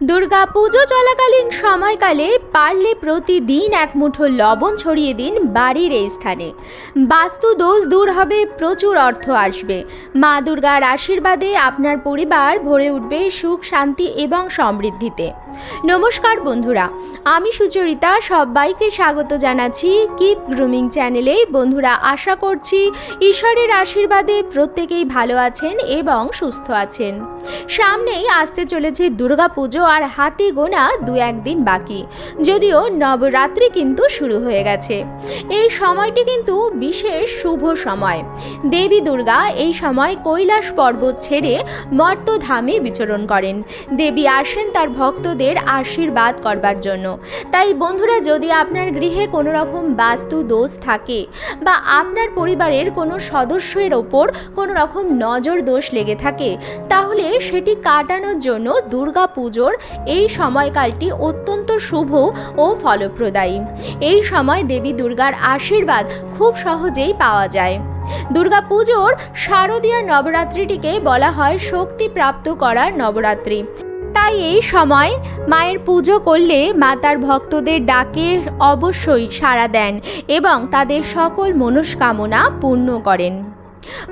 দুর্গা পুজো চলাকালীন সময়কালে পারলে প্রতিদিন এক মুঠো লবণ ছড়িয়ে দিন বাড়ির এই স্থানে। বাস্তু দোষ দূর হবে, প্রচুর অর্থ আসবে। মা দুর্গার আশীর্বাদে আপনার পরিবার ভরে উঠবে সুখ, শান্তি এবং সমৃদ্ধিতে। নমস্কার বন্ধুরা, আমি সুচরিতা, সবাইকে স্বাগত জানাচ্ছি কিপ গ্রুমিং চ্যানেলে। বন্ধুরা, আশা করছি ঈশ্বরের আশীর্বাদে প্রত্যেকেই ভালো আছেন এবং সুস্থ আছেন। সামনেই আসতে চলেছে দুর্গা পুজো আর হাতে গোনা দু একদিন বাকি। যদিও নবরাত্রি কিন্তু শুরু হয়ে গেছে। এই সময়টি কিন্তু বিশেষ শুভ সময়। দেবী দুর্গা এই সময় কৈলাস পর্বত ছেড়ে মর্তধামে বিচরণ করেন। দেবী আসেন তার ভক্তদের আশীর্বাদ করবার জন্য। তাই বন্ধুরা, যদি আপনার গৃহে কোনো রকম বাস্তু দোষ থাকে বা আপনার পরিবারের কোনো সদস্যের ওপর কোনো রকম নজর দোষ লেগে থাকে, তাহলে সেটি কাটানোর জন্য দুর্গা পুজোর এই সময়কালটি অত্যন্ত শুভ ও ফলপ্রদায়ী। এই সময় দেবী দুর্গার আশীর্বাদ খুব সহজেই পাওয়া যায়। দুর্গা পুজোর শারদীয় নবরাত্রিটিকে বলা হয় শক্তি প্রাপ্ত করার নবরাত্রি। তাই এই সময় মায়ের পুজো করলে মা তার ভক্তদের ডাকে অবশ্যই সাড়া দেন এবং তাদের সকল মনস্কামনা পূর্ণ করেন।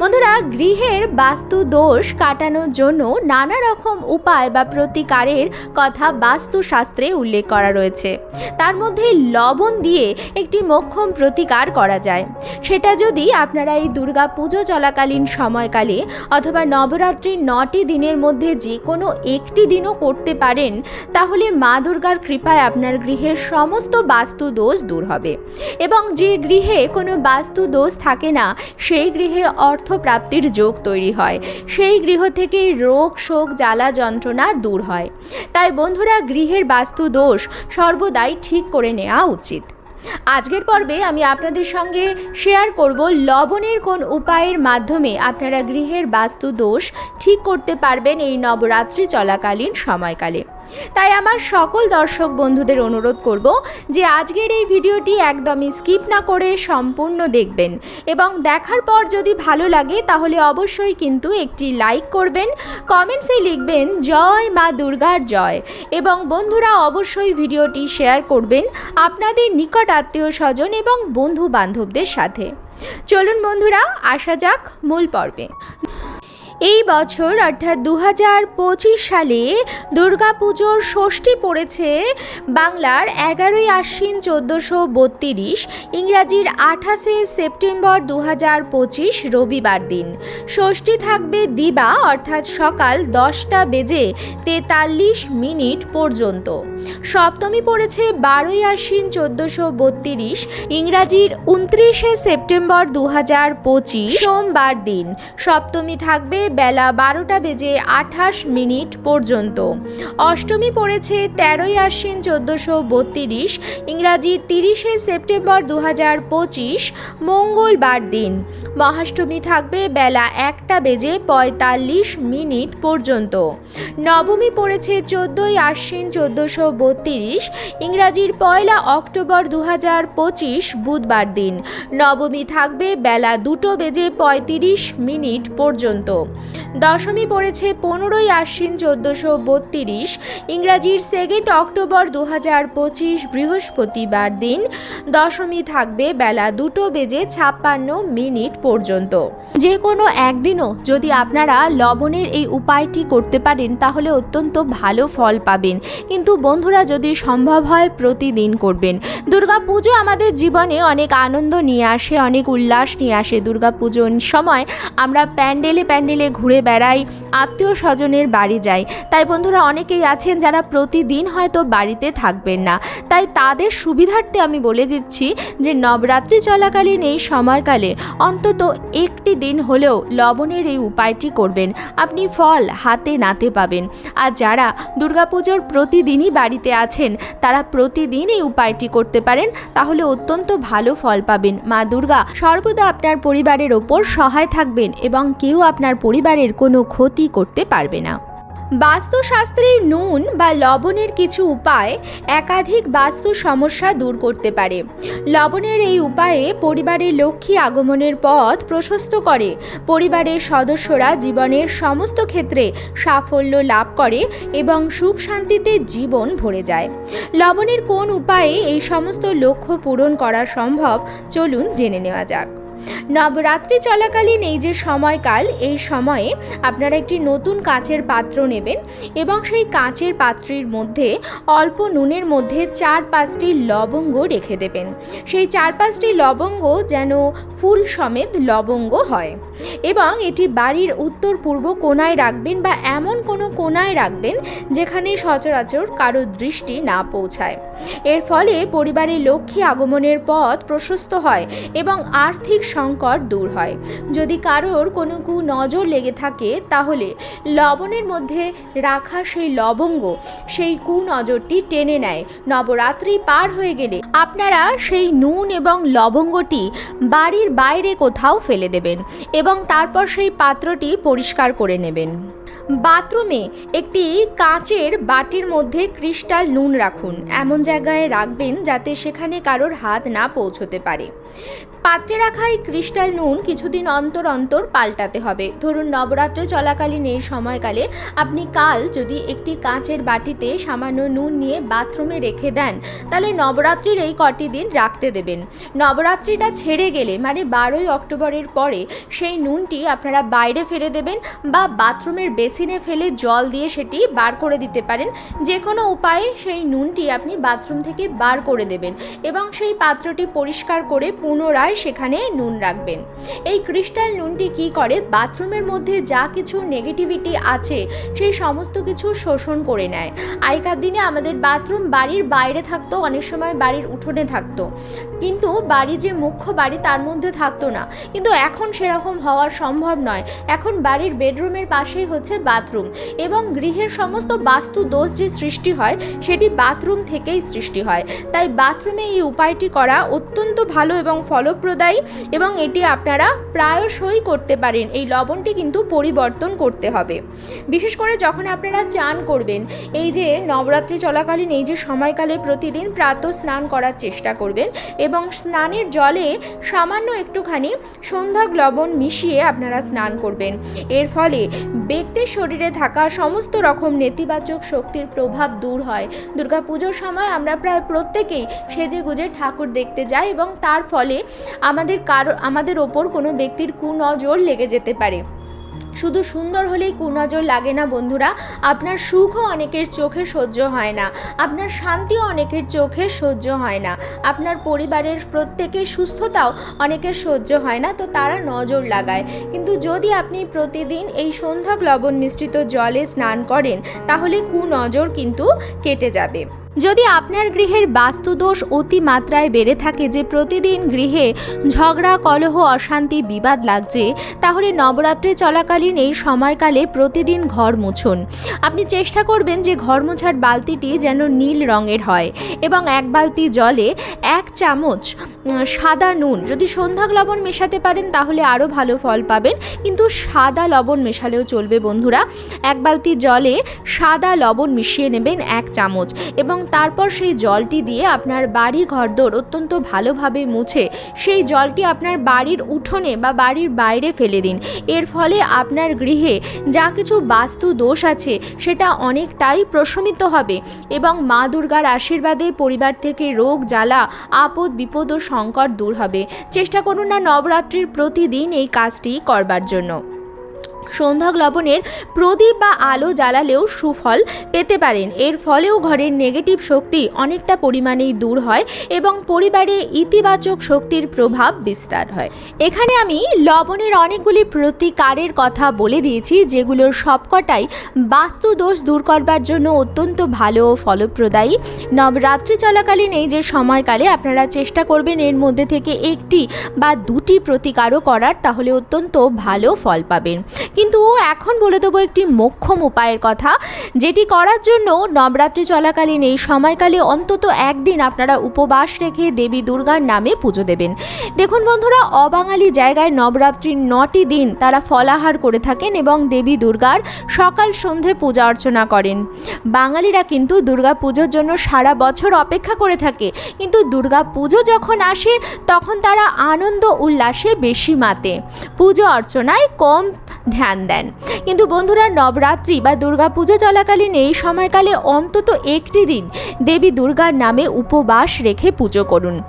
বন্ধুরা, গৃহের বাস্তু দোষ কাটানোর জন্য নানা রকম উপায় বা প্রতিকারের কথা বাস্তুশাস্ত্রে উল্লেখ করা রয়েছে। তার মধ্যে লবণ দিয়ে একটি মোক্ষম প্রতিকার করা যায়। সেটা যদি আপনারা এই দুর্গা পুজো চলাকালীন সময়কালে অথবা নবরাত্রির নটি দিনের মধ্যে যে কোনো একটি দিনও করতে পারেন, তাহলে মা দুর্গার কৃপায় আপনার গৃহের সমস্ত বাস্তু দোষ দূর হবে। এবং যে গৃহে কোনো বাস্তু দোষ থাকে না, সেই গৃহে অর্থ প্রাপ্তির যোগ তৈরি হয়। সেই গৃহ থেকে রোগ, শোক, জ্বালা, যন্ত্রণা দূর হয়। তাই বন্ধুরা, গৃহের বাস্তু দোষ সর্বদাই ঠিক করে নেওয়া উচিত। আজকের পর্বে আমি আপনাদের সঙ্গে শেয়ার করব লবণের কোন উপায়ের মাধ্যমে আপনারা গৃহের বাস্তু দোষ ঠিক করতে পারবেন এই নবরাত্রি চলাকালীন সময়কালে। তাই আমার সকল দর্শক বন্ধুদের অনুরোধ করব যে আজকের এই ভিডিওটি একদমই স্কিপ না করে সম্পূর্ণ দেখবেন এবং দেখার পর যদি ভালো লাগে তাহলে অবশ্যই কিন্তু একটি লাইক করবেন, কমেন্টসে লিখবেন, জয় মা দুর্গার জয় এবং বন্ধুরা অবশ্যই ভিডিওটি শেয়ার করবেন আপনাদের নিকট আত্মীয় স্বজন এবং বন্ধু বান্ধবদের সাথে। চলুন বন্ধুরা, আসা যাক মূল পর্বে। এই বছর, অর্থাৎ দু হাজার পঁচিশ সালে দুর্গাপুজোর ষষ্ঠী পড়েছে বাংলার এগারোই আশ্বিন চোদ্দোশো বত্রিশ, ইংরাজির আঠাশে সেপ্টেম্বর দু হাজার পঁচিশ রবিবার দিন। ষষ্ঠী থাকবে দিবা, অর্থাৎ সকাল দশটা বেজে তেতাল্লিশ মিনিট পর্যন্ত। সপ্তমী পড়েছে বারোই আশ্বিন চোদ্দোশো বত্রিশ, ইংরাজির উনত্রিশে সেপ্টেম্বর দু হাজার পঁচিশ, সোমবার দিন। সপ্তমী থাকবে বেলা বারোটা বেজে আঠাশ মিনিট পর্যন্ত। অষ্টমী পড়েছে তেরোই আশ্বিন চোদ্দোশো বত্রিশ, ইংরাজি তিরিশে সেপ্টেম্বর দু হাজার পঁচিশ, মঙ্গলবার দিন। মহাষ্টমী থাকবে বেলা একটা বেজে পঁয়তাল্লিশ মিনিট পর্যন্ত। নবমী পড়েছে চোদ্দোই আশ্বিন চোদ্দোশো বত্রিশ, ইংরাজির পয়লা অক্টোবর দু হাজার পঁচিশ, বুধবার দিন। নবমী থাকবে বেলা দুটো বেজে পঁয়ত্রিশ মিনিট পর্যন্ত। দশমী পড়েছে পনেরোই আশ্বিন চোদ্দোশো বত্রিশ, ইংরাজির সেকেন্ড অক্টোবর দু হাজার পঁচিশ বৃহস্পতিবার দিন। দশমী থাকবে বেলা দুটো বেজে ছাপ্পান্ন মিনিট পর্যন্ত। যে কোনো একদিনও যদি আপনারা লবণের এই উপায়টি করতে পারেন, তাহলে অত্যন্ত ভালো ফল পাবেন। কিন্তু বন্ধুরা, যদি সম্ভব হয়, প্রতিদিন করবেন। দুর্গা পুজো আমাদের জীবনে অনেক আনন্দ নিয়ে আসে, অনেক উল্লাস নিয়ে আসে। দুর্গা পুজোর সময় আমরা প্যান্ডেলে প্যান্ডেলে ঘুরে বেড়াই, আত্মীয় স্বজনের বাড়ি যাই। তাই বন্ধুরা অনেকেই আছেন যারা প্রতিদিন হয়তো বাড়িতে থাকবেন না। তাই তাদের সুবিধার্থে আমি বলে দিচ্ছি যে নবরাত্রি চলাকালীন এই সময়কালে অন্তত একটি দিন হলেও লবণের এই উপায়টি করবেন। আপনি ফল হাতে নাতে পাবেন। আর যারা দুর্গাপুজোর প্রতিদিনই বাড়িতে আছেন, তারা প্রতিদিন এই উপায়টি করতে পারেন। তাহলে অত্যন্ত ভালো ফল পাবেন। মা দুর্গা সর্বদা আপনার পরিবারের ওপর সহায় থাকবেন এবং কেউ আপনার পরিবারের কোনো ক্ষতি করতে পারবে না। বাস্তুশাস্ত্রে নুন বা লবণের কিছু উপায় একাধিক বাস্তু সমস্যা দূর করতে পারে। লবণের এই উপায়ে পরিবারের লক্ষ্মী আগমনের পথ প্রশস্ত করে। পরিবারের সদস্যরা জীবনের সমস্ত ক্ষেত্রে সাফল্য লাভ করে এবং সুখ শান্তিতে জীবন ভরে যায়। লবণের কোন উপায়ে এই সমস্ত লক্ষ্য পূরণ করা সম্ভব চলুন জেনে নেওয়া যাক। নবরাত্রি চলাকালীন এই যে সময়কাল, এই সময়ে আপনারা একটি নতুন কাচের পাত্র নেবেন এবং সেই কাচের পাত্রের মধ্যে অল্প নুনের মধ্যে চার পাঁচটি লবঙ্গ রেখে দেবেন। সেই চার পাঁচটি লবঙ্গ যেন ফুল সমেত লবঙ্গ হয়। এবং এটি বাড়ির উত্তর পূর্ব কোনায় রাখবেন বা এমন কোনো কোনায় রাখবেন যেখানে সচরাচর কারও দৃষ্টি না পৌঁছায়। এর ফলে পরিবারের লক্ষ্মী আগমনের পথ প্রশস্ত হয় এবং আর্থিক সংকট দূর হয়। যদি কারোর কোনো কু নজর লেগে থাকে, তাহলে লবণের মধ্যে রাখা সেই লবঙ্গ সেই কু নজরটি টেনে নেয়। নবরাত্রি পার হয়ে গেলে আপনারা সেই নুন এবং লবঙ্গটি বাড়ির বাইরে কোথাও ফেলে দেবেন এবং তারপর সেই পাত্রটি পরিষ্কার করে নেবেন। বাথরুমে একটি কাঁচের বাটির মধ্যে ক্রিস্টাল নুন রাখুন। এমন জায়গায় রাখবেন যাতে সেখানে কারোর হাত না পৌঁছতে পারে। পাত্রে রাখা এই ক্রিস্টাল নুন কিছুদিন অন্তর অন্তর পাল্টাতে হবে। ধরুন, নবরাত্রি চলাকালীন এই সময়কালে আপনি কাল যদি একটি কাঁচের বাটিতে সামান্য নুন নিয়ে বাথরুমে রেখে দেন, তাহলে নবরাত্রির এই কটি দিন রাখতে দেবেন। নবরাত্রিটা ছেড়ে গেলে মানে বারোই অক্টোবরের পরে, সেই নুনটি আপনারা বাইরে ফেলে দেবেন বা বাথরুমের বেসিনে ফেলে জল দিয়ে সেটি বার করে দিতে পারেন। যে কোনো উপায়ে সেই নুনটি আপনি বাথরুম থেকে বার করে দেবেন এবং সেই পাত্রটি পরিষ্কার করে পুনরায় সেখানে নুন রাখবেন। এই ক্রিস্টাল নুনটি কি করে? বাথরুমের মধ্যে যা কিছু নেগেটিভিটি আছে, সেই সমস্ত কিছু শোষণ করে নেয়। আগেকার দিনে আমাদের বাথরুম বাড়ির বাইরে থাকতো, অনেক সময় বাড়ির উঠোনে থাকতো। কিন্তু বাড়ি যে মুখ্য বাড়ি, তার মধ্যে থাকতো না। কিন্তু এখন সেরকম হওয়ার সম্ভব নয়। এখন বাড়ির বেডরুমের পাশেই হচ্ছে বাথরুম এবং গৃহের সমস্ত বাস্তু দোষ যে সৃষ্টি হয়, সেটি বাথরুম থেকেই সৃষ্টি হয়। তাই বাথরুমে এই উপায়টি করা অত্যন্ত ভালো এবং ফলপ্রদায়ী এবং এটি আপনারা প্রায়শই করতে পারেন। এই লবণটি কিন্তু পরিবর্তন করতে হবে। বিশেষ করে যখন আপনারা চান করবেন, এই যে নবরাত্রি চলাকালীন এই যে সময়কালে প্রতিদিন প্রাতঃ স্নান করার চেষ্টা করবেন এবং স্নানের জলে সামান্য একটুখানি সন্ধ্যাক লবণ মিশিয়ে আপনারা স্নান করবেন। এর ফলে ব্যক্তির শরীরে থাকা সমস্ত রকম নেতিবাচক শক্তির প্রভাব দূর হয়। দুর্গা পুজোর সময় আমরা প্রায় প্রত্যেকেই সেজে গুজে ঠাকুর দেখতে যাই এবং তার ফলে আমাদের কারও, আমাদের ওপর কোনো ব্যক্তির কুনজর লেগে যেতে পারে। শুধু সুন্দর হলেই কুনজর লাগে না বন্ধুরা। আপনার সুখও অনেকের চোখে সহ্য হয় না। আপনার শান্তিও অনেকের চোখে সহ্য হয় না। আপনার পরিবারের প্রত্যেকের সুস্থতাও অনেকের সহ্য হয় না, তো তারা নজর লাগায়। কিন্তু যদি আপনি প্রতিদিন এই সন্ধ্যা লবণ মিশ্রিত জলে স্নান করেন, তাহলে কুনজর কিন্তু কেটে যাবে। যদি আপনার গৃহের বাস্তুদোষ অতি মাত্রায় বেড়ে থাকে যে প্রতিদিন গৃহে ঝগড়া, কলহ, অশান্তি, বিবাদ লাগছে, তাহলে নবরাত্রি চলাকালীন এই সময়কালে প্রতিদিন ঘর মুছুন। আপনি চেষ্টা করবেন যে ঘর মোছার বালতিটি যেন নীল রঙের হয় এবং এক বালতি জলে এক চামচ সাদা নুন। যদি সন্ধ্যা লবণ মেশাতে পারেন, তাহলে আরও ভালো ফল পাবেন। কিন্তু সাদা লবণ মেশালেও চলবে বন্ধুরা। এক বালতি জলে সাদা লবণ মিশিয়ে নেবেন এক চামচ এবং তারপর সেই জলটি দিয়ে আপনার বাড়ি ঘরদোর অত্যন্ত ভালোভাবে মুছে সেই জলটি আপনার বাড়ির উঠোনে বা বাড়ির বাইরে ফেলে দিন। এর ফলে আপনার গৃহে যা কিছু বাস্তু দোষ আছে, সেটা অনেকটাই প্রশমিত হবে এবং মা দুর্গার আশীর্বাদে পরিবার থেকে রোগ, জ্বালা, আপদ, বিপদ ও সংকট দূর হবে। চেষ্টা করুন না নবরাত্রির প্রতিদিন এই কাজটি করবার জন্য। সন্ধ্যাক লবণের প্রদীপ বা আলো জ্বালালেও সুফল পেতে পারেন। এর ফলেও ঘরের নেগেটিভ শক্তি অনেকটা পরিমাণেই দূর হয় এবং পরিবারে ইতিবাচক শক্তির প্রভাব বিস্তার হয়। এখানে আমি লবণের অনেকগুলি প্রতিকারের কথা বলে দিয়েছি যেগুলোর সবকটাই বাস্তু দোষ দূর করবার জন্য অত্যন্ত ভালো ও ফলপ্রদায়ী। নবরাত্রি চলাকালীন এই যে সময়কালে আপনারা চেষ্টা করবেন এর মধ্যে থেকে একটি বা দুটি প্রতিকারও করার, তাহলে অত্যন্ত ভালো ফল পাবেন। কিন্তু এখন বলে দেবো একটি মোক্ষম উপায়ের কথা, যেটি করার জন্য নবরাত্রি চলাকালীন এই সময়কালে অন্তত একদিন আপনারা উপবাস রেখে দেবী দুর্গার নামে পুজো দেবেন। দেখুন বন্ধুরা, অবাঙালি জায়গায় নবরাত্রির নটি দিন তারা ফলাহার করে থাকেন এবং দেবী দুর্গার সকাল সন্ধে পূজা অর্চনা করেন। বাঙালিরা কিন্তু দুর্গা পুজোর জন্য সারা বছর অপেক্ষা করে থাকে, কিন্তু দুর্গা পুজো যখন আসে, তখন তারা আনন্দ উল্লাসে বেশি মাতে। পুজো অর্চনায় কম ধ্যান দেন। কিন্তু বন্ধুরা নবরাত্রি বা দুর্গা পুজো চলাকালীন এই সময়কালে অন্তত একটি দিন দেবী দুর্গার নামে উপবাস রেখে পুজো করুন।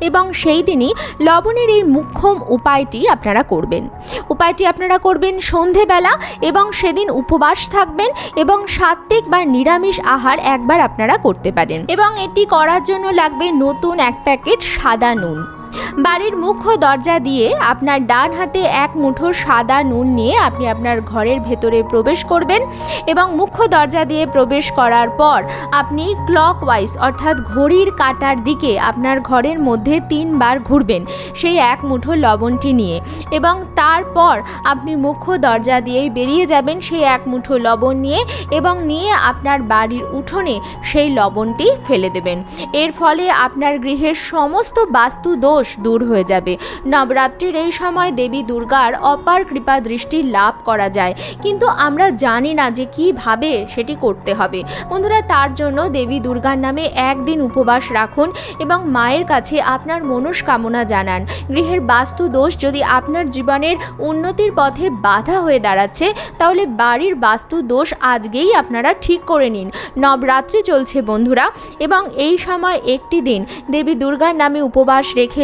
এবং সেই দিনই লবণের এই মুখ্যম উপায়টি আপনারা করবেন। উপায়টি আপনারা করবেন সন্ধেবেলা এবং সেদিন উপবাস থাকবেন এবং সাত্ত্বিক বা নিরামিষ আহার একবার আপনারা করতে পারেন। এবং এটি করার জন্য লাগবে নতুন এক প্যাকেট সাদা নুন। বাড়ির মুখ্য দরজা দিয়ে আপনার ডান হাতে এক মুঠো সাদা নুন নিয়ে আপনি আপনার ঘরের ভেতরে প্রবেশ করবেন এবং মুখ্য দরজা দিয়ে প্রবেশ করার পর আপনি ক্লক ওয়াইজ অর্থাৎ ঘড়ির কাটার দিকে আপনার ঘরের মধ্যে তিনবার ঘুরবেন সেই এক মুঠো লবণটি নিয়ে এবং তারপর আপনি মুখ্য দরজা দিয়েই বেরিয়ে যাবেন সেই এক মুঠো লবণ নিয়ে এবং নিয়ে আপনার বাড়ির উঠোনে সেই লবণটি ফেলে দেবেন। এর ফলে আপনার গৃহের সমস্ত বাস্তু দোষ দূর হয়ে যাবে। নবরাত্রির এই সময় দেবী দুর্গার অপার কৃপা দৃষ্টি লাভ করা যায়। কিন্তু আমরা জানি না যে কীভাবে সেটি করতে হবে। বন্ধুরা, তার জন্য দেবী দুর্গার নামে একদিন উপবাস রাখুন এবং মায়ের কাছে আপনার মনস্কামনা জানান। গৃহের বাস্তু দোষ যদি আপনার জীবনের উন্নতির পথে বাধা হয়ে দাঁড়াচ্ছে, তাহলে বাড়ির বাস্তু দোষ আজকেই আপনারা ঠিক করে নিন। নবরাত্রি চলছে বন্ধুরা, এবং এই সময় একটি দিন দেবী দুর্গার নামে উপবাস রেখে